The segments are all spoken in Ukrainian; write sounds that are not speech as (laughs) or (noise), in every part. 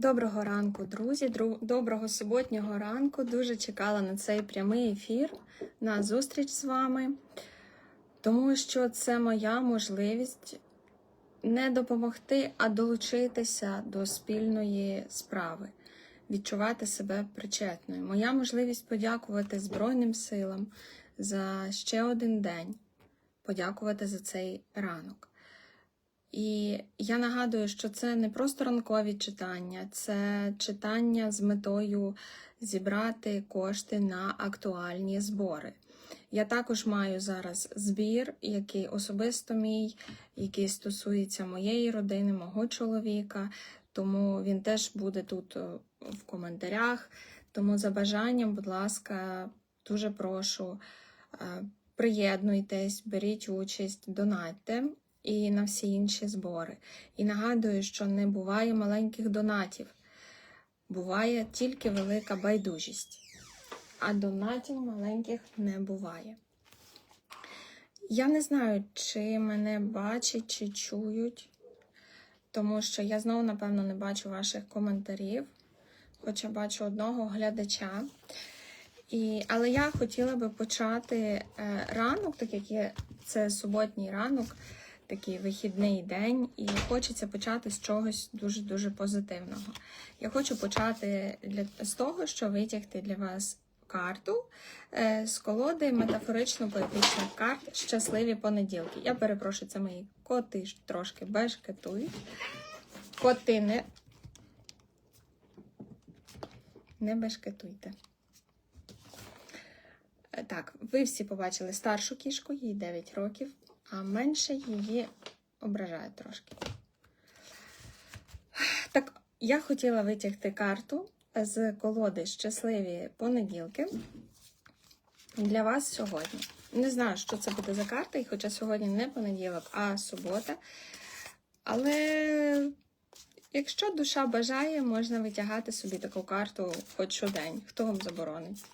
Доброго ранку, друзі. Доброго суботнього ранку. Дуже чекала на цей прямий ефір, на зустріч з вами, тому що це моя можливість не допомогти, а долучитися до спільної справи, відчувати себе причетною. Моя можливість подякувати Збройним силам за ще один день, подякувати за цей ранок. І я нагадую, що це не просто ранкові читання, це читання з метою зібрати кошти на актуальні збори. Я також маю зараз збір, який особисто мій, який стосується моєї родини, мого чоловіка, тому він теж буде тут е, в коментарях. Тому за бажанням, будь ласка, дуже прошу, е, приєднуйтесь, беріть участь, донатьте і на всі інші збори. І нагадую, що не буває маленьких донатів, буває тільки велика байдужість, а донатів маленьких не буває. Я не знаю, чи мене бачать, чи чують, тому що я знову, напевно, не бачу ваших коментарів, хоча бачу одного глядача. І, але я хотіла би почати е, ранок, так як є, це суботній ранок, такий вихідний день, і хочеться почати з чогось дуже-дуже позитивного. Я хочу почати для, з того, що витягти для вас карту е, з колоди метафорично-поетичних карт Щасливі понеділки. Я перепрошую, це мої коти трошки бешкетують. Коти не, не бешкетуйте. Е, Так, ви всі побачили старшу кішку, їй 9 років, а менше її ображає трошки. Так, я хотіла витягти карту з колоди Щасливі понеділки для вас сьогодні. Не знаю, що це буде за карта, і хоча сьогодні не понеділок, а субота. Але якщо душа бажає, можна витягати собі таку карту хоч щодень. Хто вам заборонить?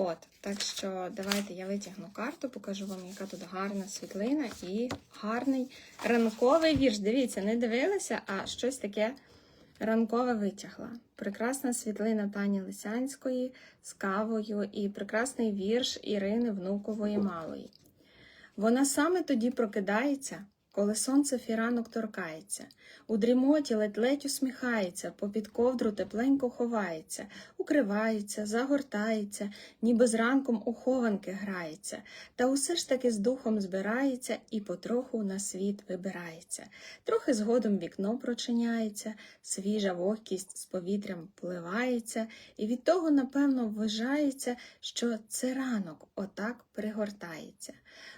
От, так що давайте я витягну карту, покажу вам, яка тут гарна світлина і гарний ранковий вірш. Дивіться, не дивилися, а щось таке ранкове витягла. Прекрасна світлина Тані Лисянської з кавою і прекрасний вірш Ірини Внукової Малої. Вона саме тоді прокидається, коли сонце фіранок торкається, у дрімоті ледь-ледь усміхається, попід ковдру тепленько ховається, укривається, загортається, ніби зранком у хованки грається, та усе ж таки з духом збирається і потроху на світ вибирається. Трохи згодом вікно прочиняється, свіжа вогкість з повітрям пливається, і від того, напевно, вважається, що це ранок отак пригортається.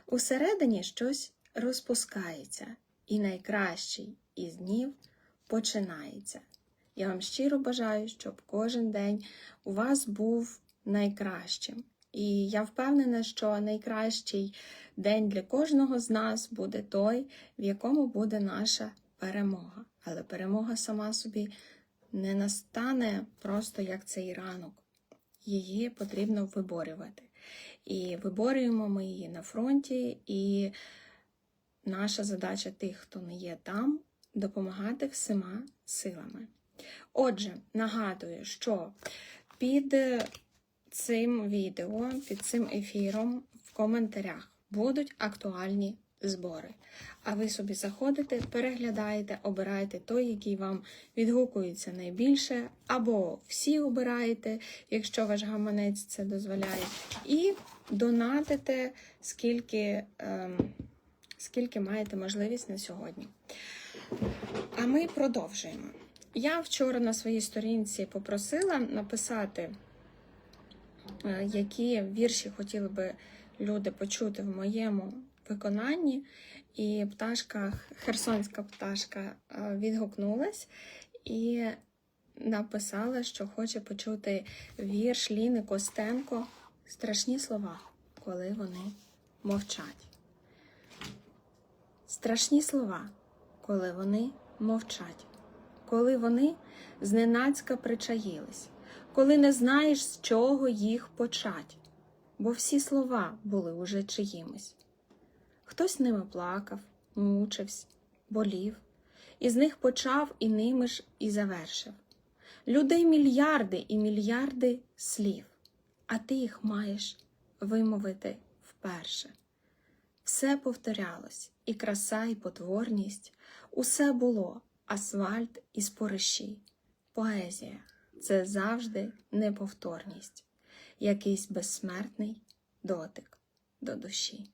Усередині щось розпускається, і найкращий із днів починається. Я вам щиро бажаю, щоб кожен день у вас був найкращим. І я впевнена, що найкращий день для кожного з нас буде той, в якому буде наша перемога. Але перемога сама собі не настане просто як цей ранок. Її потрібно виборювати. І виборюємо ми її на фронті, і наша задача тих, хто не є там, допомагати всіма силами. Отже, нагадую, що під цим відео, під цим ефіром в коментарях будуть актуальні збори. А ви собі заходите, переглядаєте, обираєте той, який вам відгукується найбільше, або всі обираєте, якщо ваш гаманець це дозволяє, і донатите скільки, ем, скільки маєте можливість на сьогодні. А ми продовжуємо. Я вчора на своїй сторінці попросила написати, е, які вірші хотіли би люди почути в моєму виконанні. І пташка, херсонська пташка е, відгукнулась і написала, що хоче почути вірш Ліни Костенко Страшні слова, коли вони мовчать. Страшні слова, коли вони мовчать, коли вони зненацька причаїлись, коли не знаєш, з чого їх почать, бо всі слова були уже чиїмось. Хтось ними плакав, мучився, болів, із них почав і ними ж і завершив. Людей мільярди і мільярди слів, а ти їх маєш вимовити вперше. Все повторялось, і краса, і потворність, усе було асфальт і спориші. Поезія це завжди неповторність, якийсь безсмертний дотик до душі.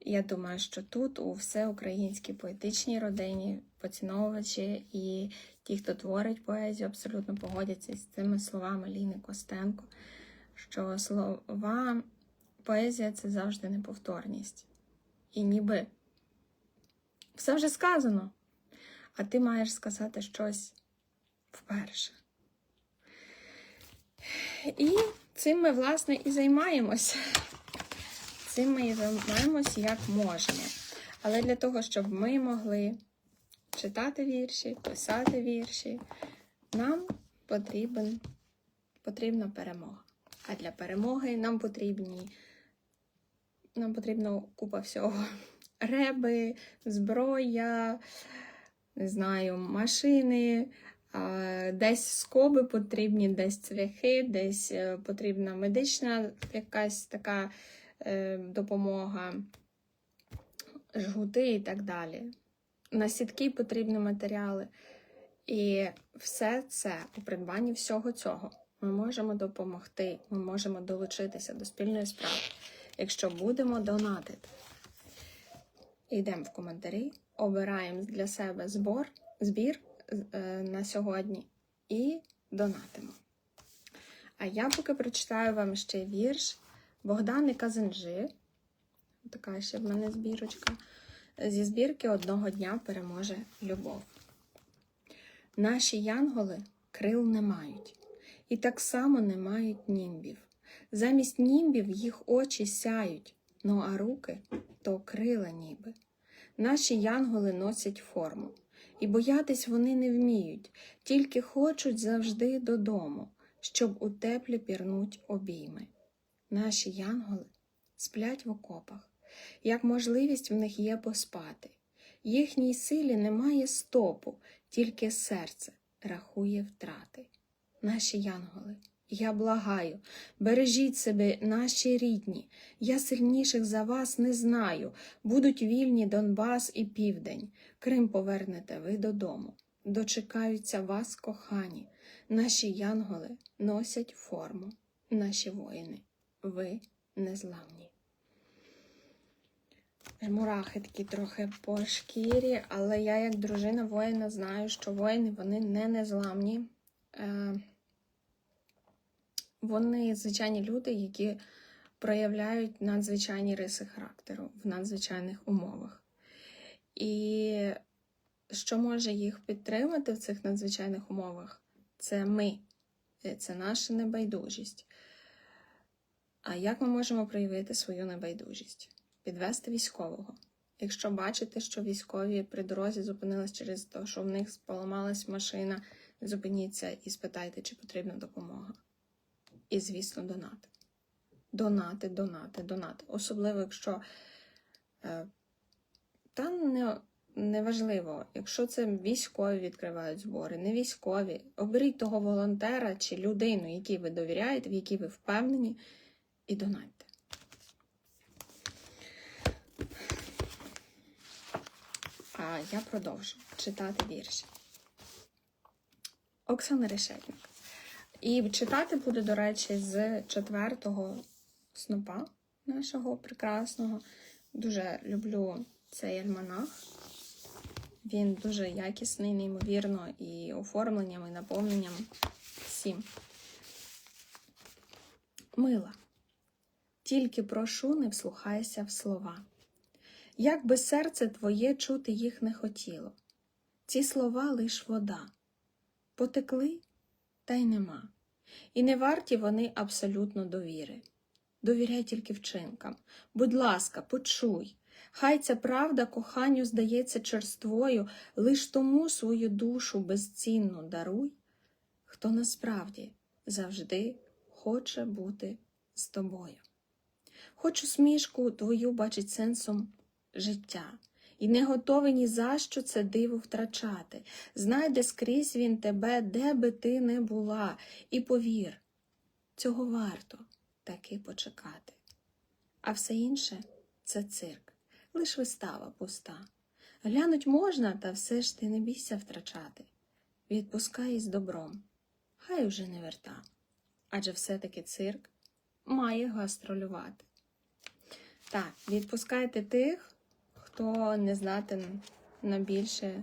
Я думаю, що тут у всеукраїнській поетичній родині поціновувачі і ті, хто творить поезію, абсолютно погодяться з цими словами Ліни Костенко, що слова поезія це завжди неповторність. І ніби все вже сказано, а ти маєш сказати щось вперше. І цим ми, власне, і займаємося. Цим ми і займаємося як можемо. Але для того, щоб ми могли читати вірші, писати вірші, нам потрібен, потрібна перемога. А для перемоги нам потрібні нам потрібно купа всього. Реби, зброя, не знаю, машини, десь скоби потрібні, десь цвяхи, десь е, потрібна медична якась така е, допомога, жгути і так далі. На сітки потрібні матеріали. І все це у придбанні всього цього ми можемо допомогти, ми можемо долучитися до спільної справи, якщо будемо донатити. Йдемо в коментарі, обираємо для себе збор, збір е, на сьогодні і донатимо. А я поки прочитаю вам ще вірш Богдани Казанжи. Така ще в мене збірочка. Зі збірки одного дня переможе любов. Наші янголи крил не мають, і так само не мають німбів. Замість німбів їх очі сяють, ну а руки то крила ніби. Наші янголи носять форму, і боятись вони не вміють, тільки хочуть завжди додому, щоб у теплі пірнуть обійми. Наші янголи сплять в окопах, як можливість в них є поспати. Їхній силі немає стопу, тільки серце рахує втрати. Наші янголи, я благаю, бережіть себе, наші рідні, я сильніших за вас не знаю. Будуть вільні Донбас і Південь. Крим повернете ви додому. Дочекаються вас, кохані. Наші янголи носять форму, наші воїни, ви незламні. Мурахи такі трохи по шкірі, але я, як дружина воїна, знаю, що воїни вони не незламні. Вони звичайні люди, які проявляють надзвичайні риси характеру в надзвичайних умовах. І що може їх підтримати в цих надзвичайних умовах? Це ми, Е, це наша небайдужість. А як ми можемо проявити свою небайдужість? Підвести військового. Якщо бачите, що військові при дорозі зупинились через те, що в них поламалась машина, зупиніться і спитайте, чи потрібна допомога. І, звісно, донати. Донати, донати, донати. Особливо, якщо е, та не, неважливо, якщо це військові відкривають збори, не військові, оберіть того волонтера чи людину, якій ви довіряєте, в якій ви впевнені, і донатьте. А я продовжу читати вірші. Оксана Решетник. І читати буду, до речі, з четвертого снопа нашого прекрасного. Дуже люблю цей альманах. Він дуже якісний, неймовірно, і оформленням, і наповненням всім. Мила. Тільки прошу, не вслухайся в слова. Як би серце твоє чути їх не хотіло. Ці слова лиш вода. Потекли, та й нема. І не варті вони абсолютно довіри. Довіряй тільки вчинкам. Будь ласка, почуй. Хай ця правда коханню здається черствою, лиш тому свою душу безцінну даруй, хто насправді завжди хоче бути з тобою. Хоч усмішку твою бачить сенсом життя, і не готовий ні за що це диво втрачати. Знайде скрізь він тебе, де би ти не була, і повір, цього варто таки почекати. А все інше це цирк, лиш вистава пуста. Глянуть можна, та все ж ти не бійся втрачати. Відпускай із добром, хай уже не верта. Адже все-таки цирк має гастролювати. Так, відпускайте тих, хто не здатен на більше,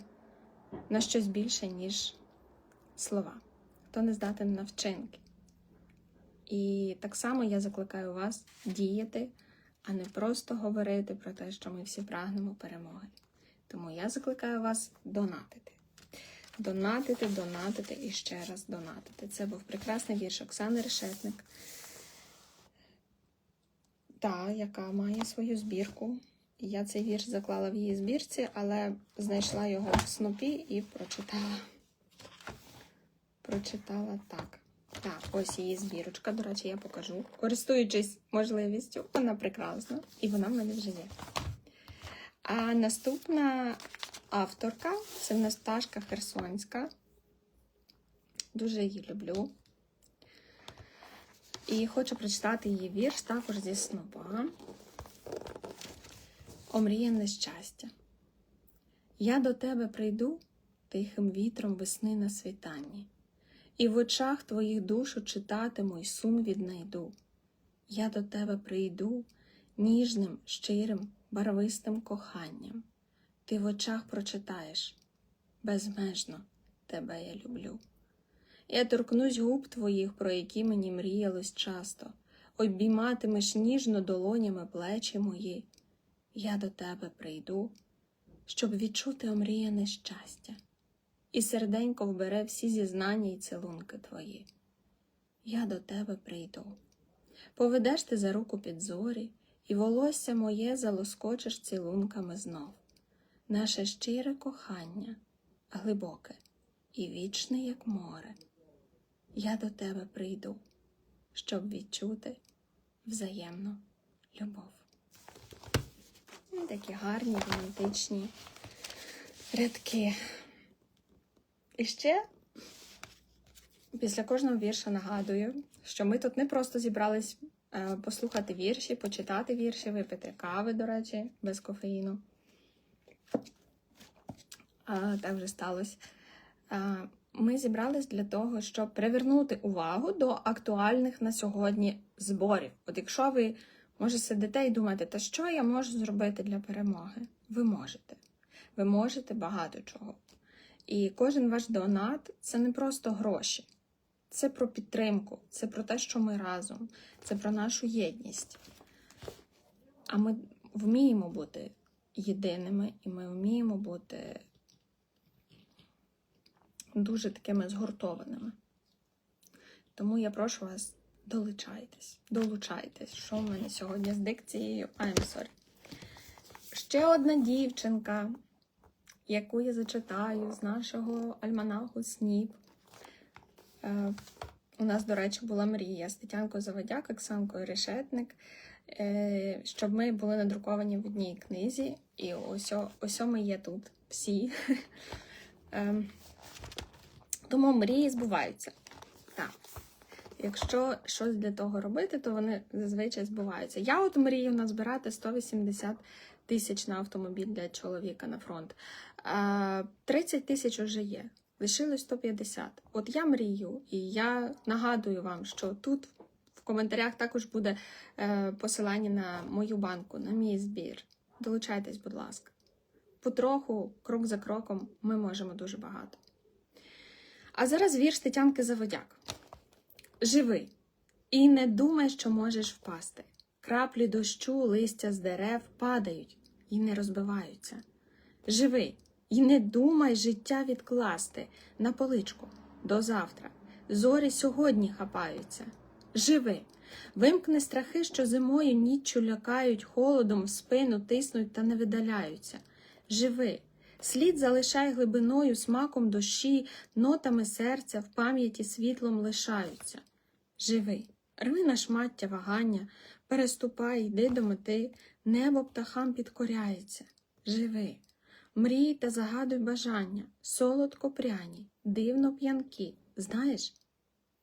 на щось більше, ніж слова, хто не здатен на вчинки. І так само я закликаю вас діяти, а не просто говорити про те, що ми всі прагнемо перемоги. Тому я закликаю вас донатити. Донатити, донатити і ще раз донатити. Це був прекрасний вірш Оксани Решетник, та, яка має свою збірку. Я цей вірш заклала в її збірці, але знайшла його в снопі і прочитала. Прочитала так. Так, ось її збірочка, до речі, я покажу. Користуючись можливістю, вона прекрасна, і вона в мене вже є. А наступна авторка це Насташка Херсонська. Дуже її люблю. І хочу прочитати її вірш також зі снопа. Омріяне щастя. Я до тебе прийду тихим вітром весни на світанні, і в очах твоїх душу читатиму й сум віднайду. Я до тебе прийду ніжним, щирим, барвистим коханням. Ти в очах прочитаєш безмежно тебе я люблю. Я торкнусь губ твоїх, про які мені мріялось часто, обійматимеш ніжно долонями плечі мої. Я до тебе прийду, щоб відчути омріяне щастя, і серденько вбере всі зізнання й цілунки твої. Я до тебе прийду. Поведеш ти за руку під зорі, і волосся моє залоскочиш цілунками знов. Наше щире кохання, глибоке і вічне, як море. Я до тебе прийду, щоб відчути взаємну любов. Такі гарні, романтичні рядки. І ще після кожного вірша нагадую, що ми тут не просто зібрались е, послухати вірші, почитати вірші, випити кави, до речі, без кофеїну. А, так вже сталося. А, ми зібрались для того, щоб привернути увагу до актуальних на сьогодні зборів. От якщо ви може сидите і думаєте, та що я можу зробити для перемоги? Ви можете. Ви можете багато чого. І кожен ваш донат це не просто гроші, це про підтримку, це про те, що ми разом, це про нашу єдність. А ми вміємо бути єдиними, і ми вміємо бути дуже такими згуртованими. Тому я прошу вас, долучайтесь, долучайтесь. Що в мене сьогодні з дикцією? I'm sorry. Ще одна дівчинка, яку я зачитаю з нашого альманаху СНІП. Е, у нас, до речі, була мрія з Тетянкою Заводяк, Оксанкою Решетник, е, щоб ми були надруковані в одній книзі. І ось, ось ми є тут всі. (laughs) Ем, тому мрії збуваються. Якщо щось для того робити, то вони зазвичай збуваються. Я от мрію назбирати 180 тисяч на автомобіль для чоловіка на фронт. 30 тисяч вже є. Лишилось 150. От я мрію, і я нагадую вам, що тут в коментарях також буде е, посилання на мою банку, на мій збір. Долучайтесь, будь ласка. Потроху, крок за кроком, ми можемо дуже багато. А зараз вірш Тетянки Заводяк. Живи і не думай, що можеш впасти. Краплі дощу, листя з дерев падають і не розбиваються. Живи і не думай життя відкласти на поличку до завтра. Зорі сьогодні хапаються. Живи, вимкни страхи, що зимою ніччю лякають, холодом в спину тиснуть та не видаляються. Живи, слід залишай глибиною, смаком душі, нотами серця в пам'яті світлом лишаються. Живи, рви на шмаття вагання, переступай, йди до мети, небо птахам підкоряється. живи. Мрій та загадуй бажання, солодко пряні, дивно п'янкі. Знаєш,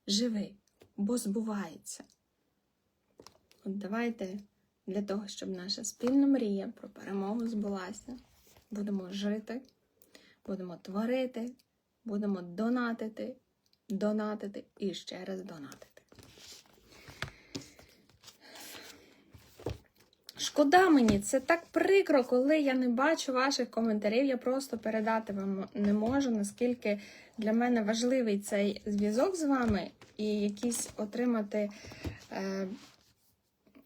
живи, бо збувається. От давайте для того, щоб наша спільна мрія про перемогу збулася, будемо жити, будемо творити, будемо донатити, донатити і ще раз донатити. Шкода мені, це так прикро, коли я не бачу ваших коментарів. Я просто передати вам не можу, наскільки для мене важливий цей зв'язок з вами і якісь отримати, е,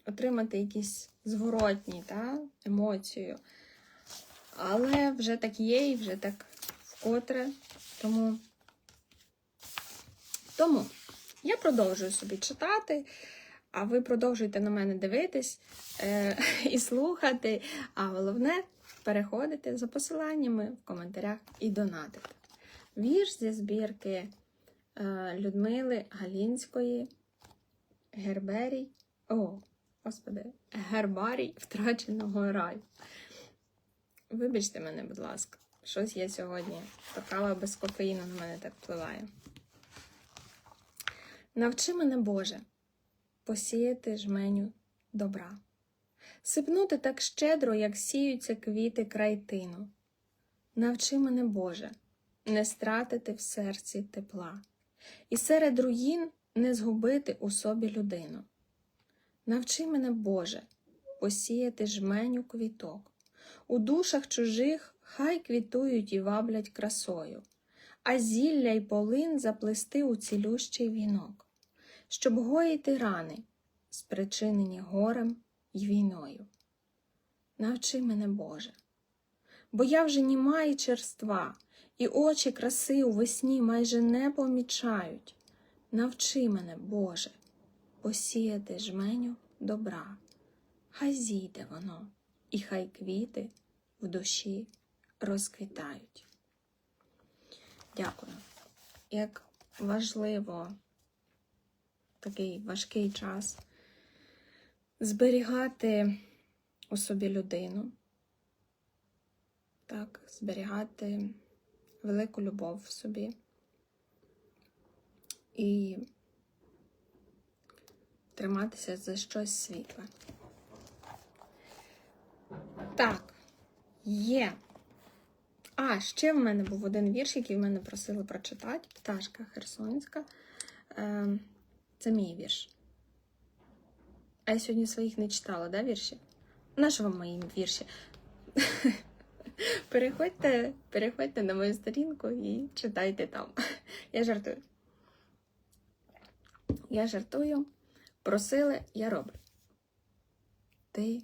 отримати якісь зворотні та, емоцію. Але вже так є і вже так вкотре. Тому, тому я продовжую собі читати. А ви продовжуйте на мене дивитись е, (laughs) і слухати. А головне переходити за посиланнями в коментарях і донатити. Вірш зі збірки е, Людмили Галінської, Герберій. О, господи, Гербарій втраченого раю. Вибачте мене, будь ласка, щось я сьогодні. Кава без кофеїну на мене так впливає. Навчи мене, Боже посіяти жменю добра, сипнути так щедро, як сіються квіти край тину. Навчи мене, Боже, не стратити в серці тепла, і серед руїн не згубити у собі людину. Навчи мене, Боже, посіяти жменю квіток, у душах чужих хай квітують і ваблять красою, а зілля й полин заплести у цілющий вінок щоб гоїти рани, спричинені горем й війною. Навчи мене, Боже, бо я вже німа і черства, і очі краси у весні майже не помічають. Навчи мене, Боже, посіяти жменю добра, хай зійде воно, і хай квіти в душі розквітають. Дякую. Як важливо такий важкий час, зберігати у собі людину, так, зберігати велику любов в собі і триматися за щось світле. Так, є. А, ще в мене був один вірш, який в мене просили прочитати. Пташка Херсонська. Це мій вірш. А я сьогодні своїх не читала, да, вірші? На що вам мої вірші? (laughs) Переходьте, переходьте на мою сторінку і читайте там. Я жартую. Я жартую. Просили, я роблю. Ти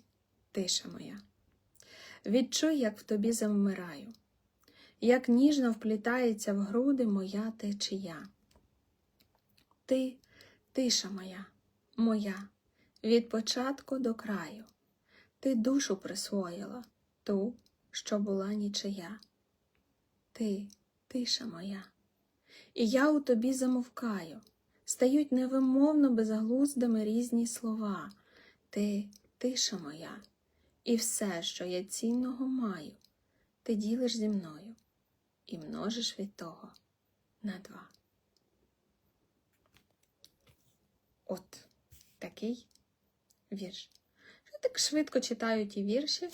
тиша моя. Відчуй, як в тобі завмираю, як ніжно вплітається в груди моя течія. Ти Тиша моя, моя, від початку до краю, ти душу присвоїла ту, що була нічия. Ти, тиша моя, і я у тобі замовкаю, стають невимовно безглуздими різні слова. Ти, тиша моя, і все, що я цінного маю, ти ділиш зі мною і множиш від того на два. От такий вірш. Я так швидко читаю ті вірші.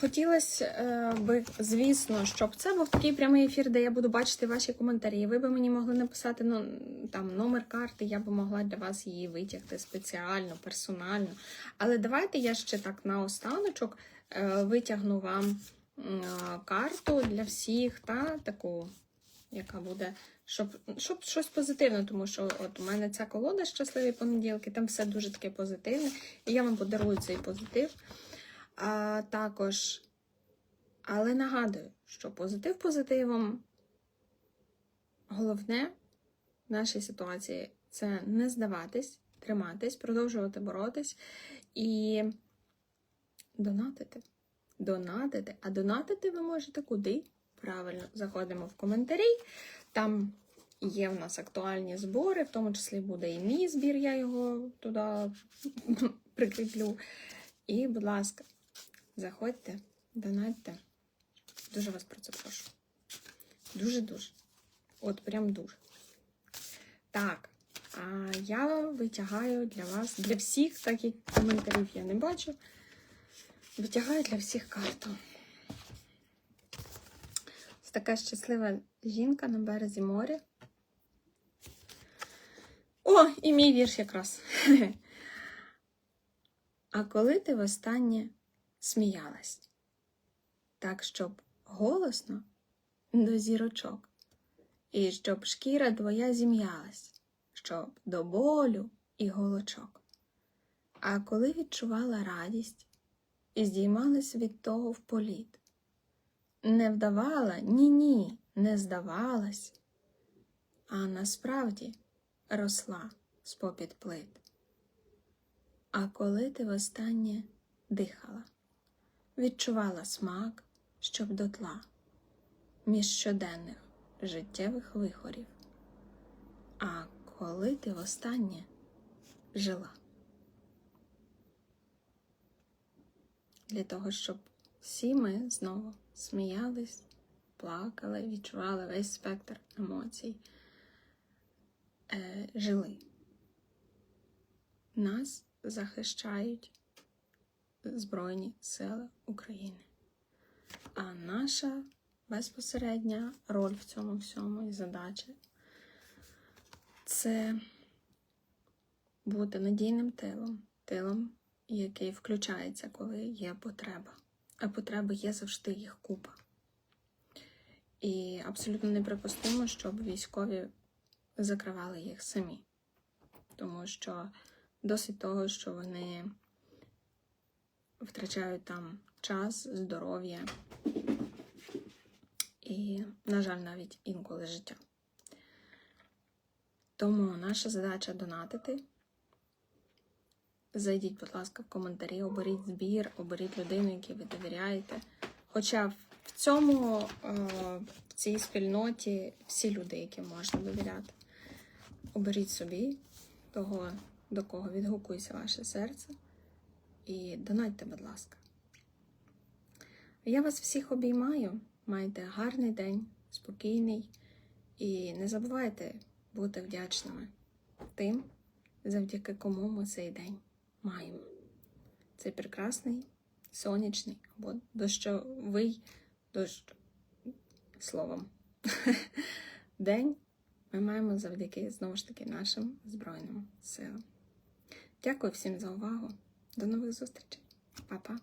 Хотілося е, би, звісно, щоб це був такий прямий ефір, де я буду бачити ваші коментарі. Ви б мені могли написати ну, там, номер карти, я б могла для вас її витягти спеціально, персонально. Але давайте я ще так наостаночок е, витягну вам е, карту для всіх, та таку, яка буде щоб щоб щось позитивне, тому що от у мене ця колода щасливі понеділки, там все дуже таке позитивне, і я вам подарую цей позитив. А також, але нагадую, що позитив позитивом головне в нашій ситуації це не здаватись, триматись, продовжувати боротись і донатити. Донатити. А донатити ви можете куди? Правильно, заходимо в коментарі. Там є в нас актуальні збори, в тому числі буде і мій збір, я його туди (laughs) прикріплю. І, будь ласка, заходьте, донатьте. Дуже вас про це прошу. Дуже-дуже. От прям дуже. Так. А я витягаю для вас, для всіх, так як коментарів я не бачу. Витягаю для всіх карту. Ось така щаслива жінка на березі моря. О, і мій вірш якраз. (laughs) А коли ти востаннє сміялась, так, щоб голосно до зірочок, і щоб шкіра твоя зім'ялась, щоб до болю і голочок. А коли відчувала радість і здіймалась від того в політ, не вдавала, ні-ні, не здавалась, а насправді росла з-попід плит. А коли ти востаннє дихала, відчувала смак, щоб дотла, між щоденних життєвих вихорів. А коли ти востаннє жила? Для того, щоб всі ми знову сміялись, плакали, відчували весь спектр емоцій, е, жили. Нас захищають Збройні Сили України. А наша безпосередня роль в цьому всьому і задача це бути надійним тилом, тилом, який включається, коли є потреба. А потреби є завжди їх купа. І абсолютно неприпустимо, щоб військові закривали їх самі. Тому що досить того, що вони втрачають там час, здоров'я і, на жаль, навіть інколи життя. Тому наша задача донатити. Зайдіть, будь ласка, в коментарі, оберіть збір, оберіть людину, якій ви довіряєте. Хоча в цьому, е, в цій спільноті всі люди, яким можна довіряти. Оберіть собі того, до кого відгукується ваше серце. І донатьте, будь ласка. Я вас всіх обіймаю. Майте гарний день, спокійний. І не забувайте бути вдячними тим, завдяки кому ми цей день маємо. Цей прекрасний, сонячний або дощовий дощ словом. (laughs) День ми маємо завдяки знову ж таки нашим Збройним силам. Дякую всім за увагу. До нових зустрічей. Па-па.